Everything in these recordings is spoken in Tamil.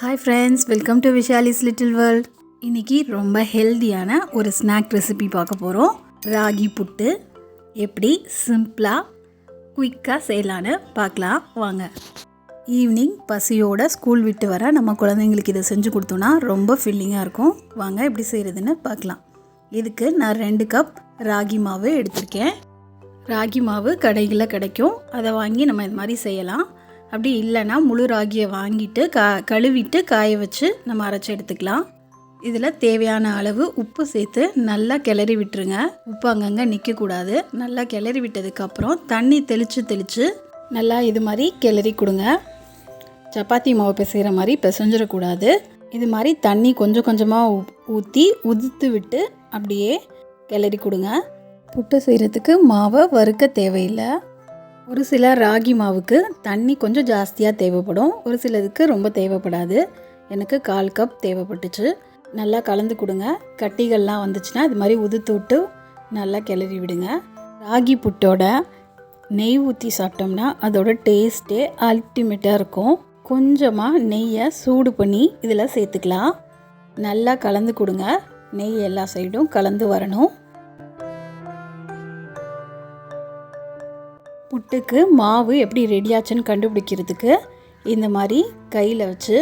Hi friends welcome to Vishali's little world இன்னைக்கு ரொம்ப ஹெல்தியான ஒரு ஸ்நாக் ரெசிபி பார்க்க போகிறோம் ராகி புட்டு. எப்படி சிம்பிளாக குயிக்காக செய்யலான்னு பார்க்கலாம். வாங்க. ஈவினிங் பசியோட ஸ்கூல் விட்டு வர நம்ம குழந்தைங்களுக்கு இதை செஞ்சு கொடுத்தோன்னா ரொம்ப ஃபில்லிங்காக இருக்கும். வாங்க எப்படி செய்கிறதுன்னு பார்க்கலாம். இதுக்கு நான் ரெண்டு கப் ராகி மாவு எடுத்திருக்கேன். ராகி மாவு கடைகளில் கிடைக்கும். அதை வாங்கி நம்ம இது மாதிரி செய்யலாம். அப்படி இல்லைன்னா முழு ராகியை வாங்கிட்டு கா கழுவிட்டு காய வச்சு நம்ம அரைச்சி எடுத்துக்கலாம். இதில் தேவையான அளவு உப்பு சேர்த்து நல்லா கிளறி விட்டுருங்க. உப்பு அங்கங்கே நிற்கக்கூடாது நல்லா கிளறி விட்டதுக்கப்புறம் தண்ணி தெளித்து தெளித்து நல்லா இது மாதிரி கிளறி கொடுங்க. சப்பாத்தி மாவு பிசைகிற மாதிரி பிசைஞ்சிடக்கூடாது. இது மாதிரி தண்ணி கொஞ்சம் கொஞ்சமாக ஊற்றி உதித்து விட்டு அப்படியே கிளறி கொடுங்க. புட்டு செய்கிறதுக்கு மாவை வறுக்க தேவையில்லை. ஒரு சில ராகி மாவுக்கு தண்ணி கொஞ்சம் ஜாஸ்தியாக தேவைப்படும். ஒரு சிலதுக்கு ரொம்ப தேவைப்படாது. எனக்கு கால் கப் தேவைப்பட்டுச்சு. நல்லா கலந்து கொடுங்க. கட்டிகள்லாம் வந்துச்சுன்னா இது மாதிரி உதுத்து விட்டு நல்லா கிளறி விடுங்க. ராகி புட்டோட நெய் ஊற்றி சாப்பிட்டோம்னா அதோட டேஸ்ட்டே அல்டிமேட்டாக இருக்கும். கொஞ்சமாக நெய்யை சூடு பண்ணி இதில் சேர்த்துக்கலாம். நல்லா கலந்து கொடுங்க. நெய் எல்லா சைடும் கலந்து வரணும். புட்டுக்கு மாவு எப்படி ரெடியாச்சுன்னு கண்டுபிடிக்கிறதுக்கு இந்த மாதிரி கையில் வச்சு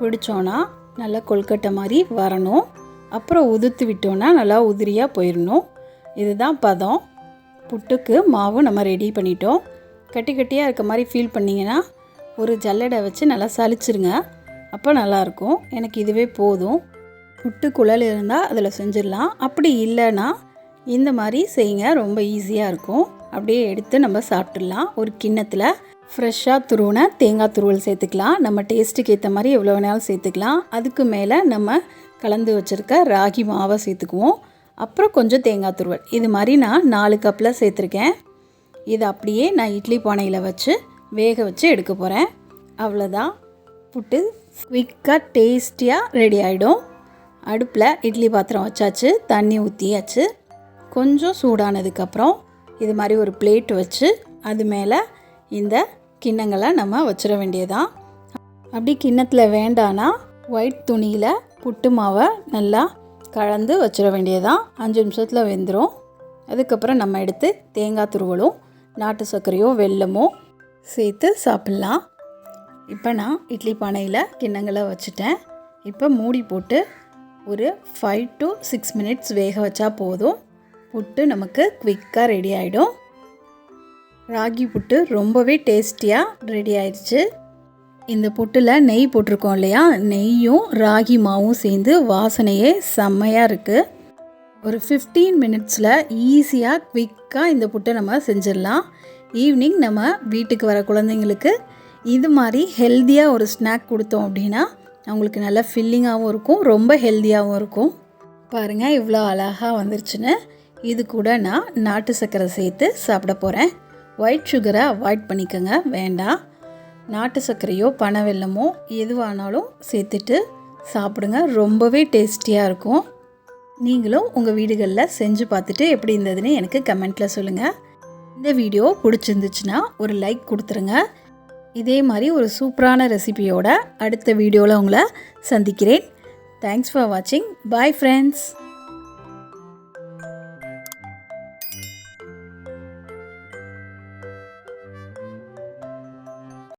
பிடிச்சோன்னா நல்லா கொல்கட்டை மாதிரி வரணும். அப்புறம் உதுத்து விட்டோன்னா நல்லா உதிரியாக போயிடணும் இதுதான் பதம். புட்டுக்கு மாவு நம்ம ரெடி பண்ணிட்டோம். கட்டி கட்டியாக இருக்க மாதிரி ஃபீல் பண்ணிங்கன்னா ஒரு ஜல்லடை வச்சு நல்லா சளிச்சிருங்க. அப்போ நல்லாயிருக்கும் எனக்கு இதுவே போதும். புட்டு குழல் இருந்தால் அதில் செஞ்சிடலாம். அப்படி இல்லைன்னா இந்த மாதிரி செய்யுங்க ரொம்ப ஈஸியாக இருக்கும். அப்படியே எடுத்து நம்ம சாப்பிட்டுடலாம். ஒரு கிண்ணத்தில் ஃப்ரெஷ்ஷாக துருவின தேங்காய் துருவல் சேர்த்துக்கலாம். நம்ம டேஸ்ட்டுக்கு ஏற்ற மாதிரி எவ்வளோ வேணாலும் சேர்த்துக்கலாம். அதுக்கு மேலே நம்ம கலந்து வச்சுருக்க ராகி மாவை சேர்த்துக்குவோம். அப்புறம் கொஞ்சம் தேங்காய் துருவல். இது மாதிரி நான் நாலு கப்பில் சேர்த்துருக்கேன். இது அப்படியே நான் இட்லி பானையில் வச்சு வேக வச்சு எடுக்க போகிறேன் அவ்வளோதான் புட்டு குவிக்காக டேஸ்டியாக ரெடி ஆகிடும் அடுப்பில் இட்லி பாத்திரம் வச்சாச்சு. தண்ணி ஊற்றியாச்சு கொஞ்சம் சூடானதுக்கப்புறம் இது மாதிரி ஒரு பிளேட் வச்சு அது மேலே இந்த கிண்ணங்களை நம்ம வச்சிட வேண்டியதான் அப்படி கிண்ணத்தில் வேண்டானா ஒயிட் துணியில் புட்டு மாவை நல்லா கலந்து வச்சிட வேண்டியதான் அஞ்சு நிமிஷத்தில் வெந்துடும் அதுக்கப்புறம் நம்ம எடுத்து தேங்காய் துருவலும் நாட்டு சர்க்கரையோ வெல்லமோ சேர்த்து சாப்பிட்லாம். இப்போ நான் இட்லி பானையில் கிண்ணங்களை வச்சுட்டேன். இப்போ மூடி போட்டு ஒரு ஃபைவ் டு சிக்ஸ் மினிட்ஸ் வேக வச்சா போதும். புட்டு நமக்கு குவிக்காக ரெடி ஆகிடும் ராகி புட்டு ரொம்பவே டேஸ்டியாக ரெடி ஆயிடுச்சு. இந்த புட்டில் நெய் போட்டிருக்கோம் இல்லையா? நெய்யும் ராகி மாவும் சேர்ந்து வாசனையே செம்மையாக இருக்குது ஒரு ஃபிஃப்டீன் மினிட்ஸில் ஈஸியாக குவிக்காக இந்த புட்டை நம்ம செஞ்சிடலாம். ஈவினிங் நம்ம வீட்டுக்கு வர குழந்தைங்களுக்கு இது மாதிரி ஹெல்த்தியாக ஒரு ஸ்நாக் கொடுத்தோம் அப்படின்னா அவங்களுக்கு நல்லா ஃபில்லிங்காகவும் இருக்கும் ரொம்ப ஹெல்த்தியாகவும் இருக்கும். பாருங்கள் இவ்வளோ அழகாக வந்துருச்சுன்னு. இது கூட நான் நாட்டு சர்க்கரை சேர்த்து சாப்பிட போகிறேன் ஒயிட் சுகரை அவாய்ட் பண்ணிக்கோங்க. வேண்டாம். நாட்டு சர்க்கரையோ பனை வெல்லமோ எதுவானாலும் சேர்த்துட்டு சாப்பிடுங்க. ரொம்பவே டேஸ்டியாக இருக்கும். நீங்களும் உங்கள் வீடுகளில் செஞ்சு பார்த்துட்டு எப்படி இருந்ததுன்னு எனக்கு கமெண்ட்டில் சொல்லுங்கள் இந்த வீடியோ பிடிச்சிருந்துச்சுன்னா ஒரு லைக் கொடுத்துருங்க. இதே மாதிரி ஒரு சூப்பரான ரெசிபியோட அடுத்த வீடியோவில் உங்களை சந்திக்கிறேன். தேங்க்ஸ் ஃபார் வாட்சிங் பாய் ஃப்ரெண்ட்ஸ்